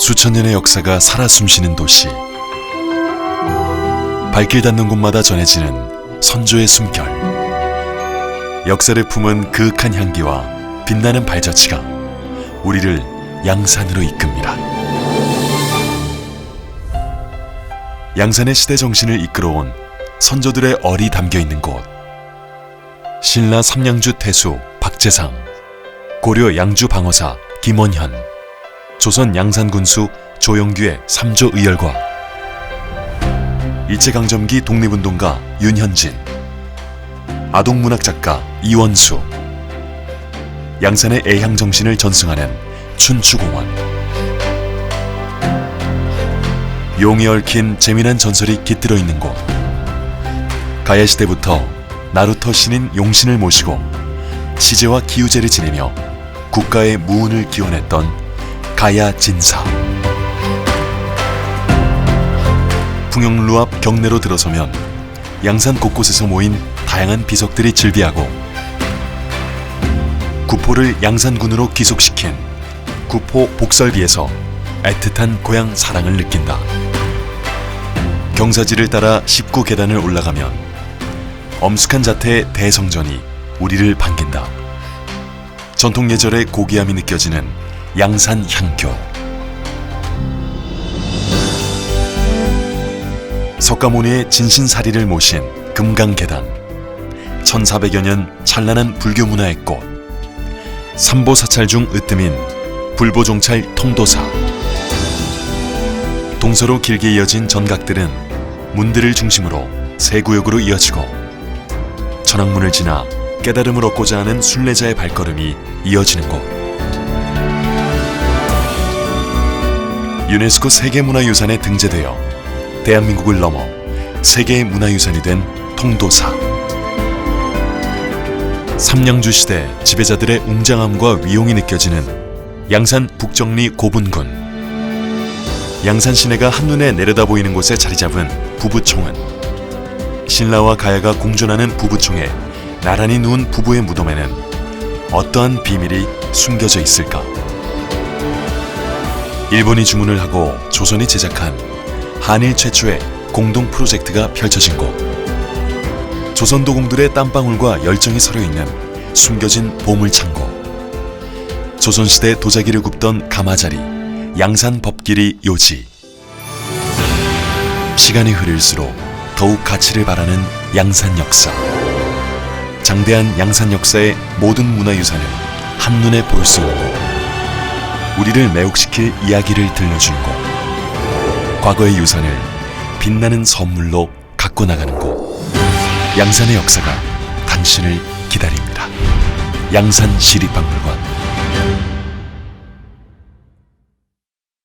수천 년의 역사가 살아 숨쉬는 도시. 발길 닿는 곳마다 전해지는 선조의 숨결. 역사를 품은 그윽한 향기와 빛나는 발자취가 우리를 양산으로 이끕니다. 양산의 시대 정신을 이끌어온 선조들의 얼이 담겨 있는 곳. 신라 삼양주 태수 박재상, 고려 양주 방어사 김원현, 조선 양산군수 조영규의 삼조 의열과 일제강점기 독립운동가 윤현진, 아동문학작가 이원수, 양산의 애향 정신을 전승하는 춘추공원. 용이 얽힌 재미난 전설이 깃들어 있는 곳. 가야 시대부터 나루터 신인 용신을 모시고 시제와 기우제를 지내며 국가의 무운을 기원했던 가야 진사. 풍영루 앞 경내로 들어서면 양산 곳곳에서 모인 다양한 비석들이 즐비하고 구포를 양산군으로 귀속시킨 구포 복설비에서 애틋한 고향 사랑을 느낀다. 경사지를 따라 19계단을 올라가면 엄숙한 자태의 대성전이 우리를 반긴다. 전통 예절의 고귀함이 느껴지는 양산 향교. 석가모니의 진신사리를 모신 금강계단. 1400여 년 찬란한 불교 문화의 꽃. 삼보사찰 중 으뜸인 불보종찰 통도사. 동서로 길게 이어진 전각들은 문들을 중심으로 세 구역으로 이어지고 천왕문을 지나 깨달음을 얻고자 하는 순례자의 발걸음이 이어지는 곳. 유네스코 세계문화유산에 등재되어 대한민국을 넘어 세계의 문화유산이 된 통도사. 삼양주 시대 지배자들의 웅장함과 위용이 느껴지는 양산 북정리 고분군. 양산 시내가 한눈에 내려다 보이는 곳에 자리 잡은 부부총은 신라와 가야가 공존하는 부부총에 나란히 누운 부부의 무덤에는 어떠한 비밀이 숨겨져 있을까? 일본이 주문을 하고 조선이 제작한 한일 최초의 공동 프로젝트가 펼쳐진 곳. 조선도공들의 땀방울과 열정이 서려 있는 숨겨진 보물 창고. 조선시대 도자기를 굽던 가마자리, 양산 법길이 요지. 시간이 흐를수록 더욱 가치를 바라는 양산 역사. 장대한 양산 역사의 모든 문화유산을 한눈에 볼수 곳. 우리를 매혹시킬 이야기를 들려주는 곳. 과거의 유산을 빛나는 선물로 갖고 나가는 곳. 양산의 역사가 당신을 기다립니다. 양산 시립박물관.